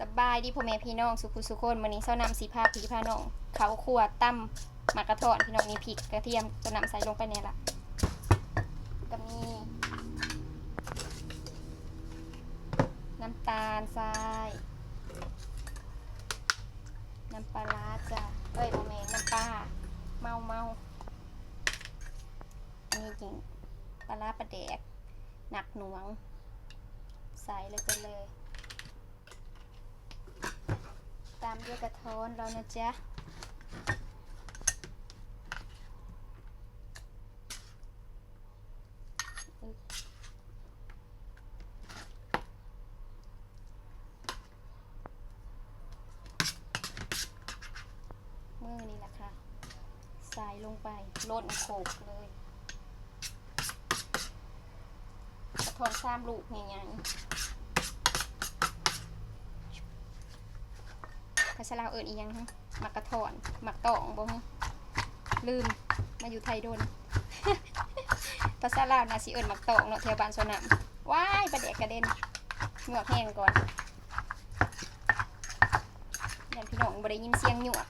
สบายดีพ่อแม่พี่น้องสุขุสุคนวันนี้เช้านำสีผ้าผีผ้าน้อง เขาขัวตั้มมากระทอนพี่น้องมีพริกกระเทียมจะนำใส่ลงไปเนี่ยละก็มีน้ำตาลทรายน้ำปลาร้าจ้ะเอ้ยโมเมนน้ำปลาเมาเมาอันนี้จริงปลาร้าปลาแดกหนักหน่วง ใส่เลยไปเลย ตาม ด้วยกระท้อนแล้วนะจ๊ะมือนี่แหละค่ะใส่ลงไปล่นโขกเลยกระท้อนสามลูกง่ายๆ ภาษาลาวเอิญอียังฮะหมักกระถอนหมักตองบ่ฮะลืมมาอยู่ไทยโดนภาษาลาวนะสิเอิญหมักตองเนาะแถวบ้านสนามว้ายประเดกกระเด็นหงวกแห้งก่อนยันพี่น้องบ่ได้ยินเสียงหยวก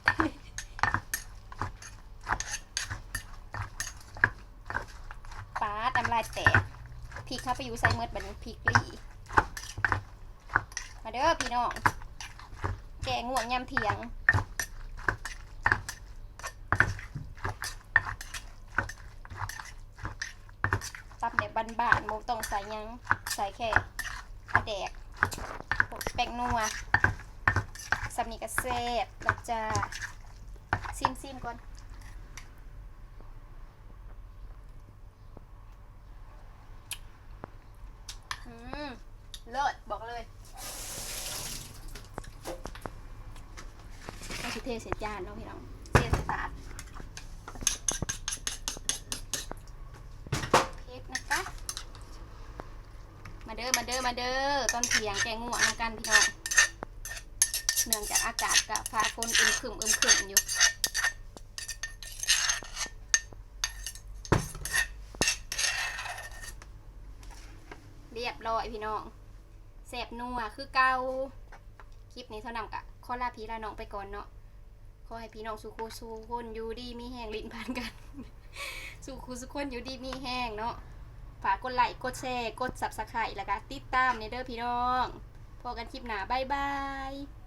ป้าดน้ำลายแตกพริกเข้าไปอยู่ใส่เมือดบันพริกลี่มาเด้อพี่น้อง แกงห่วงยำเถียง ตับแบบบานๆโมต้องใส่ยังใส่แค่กระแดกแป้งนัวสำนีกระเซบแล้วจะซิมซิมก่อน อืม เลิศบอกเลยก็ชิเทเสร็จจานเนาะพี่น้องเทใส่ถาดเพชรนะคะ มาเด้อมาเด้อมาเด้อตอนเที่ยงแกงง่วงกันพี่น้องเนื่องจากอากาศกับฟ้าฝนอึมครึมอึมครึมอยู่เรียบร้อยพี่น้องแสบนัวคือเกาคลิปนี้เท่านั้นกะขอลาพี่ลาน้องไปก่อนเนาะ ขอให้พี่น้องสุขสุขคนอยู่ดีมีแห้งลิ้นพันกัน สุขสุขคนอยู่ดีมีแห้งเนาะฝากกดไลค์กดแชร์กดซับสไครต์แล้วก็ติดตามในเด้อพี่น้องพอกันคลิปหน้าบ๊ายบาย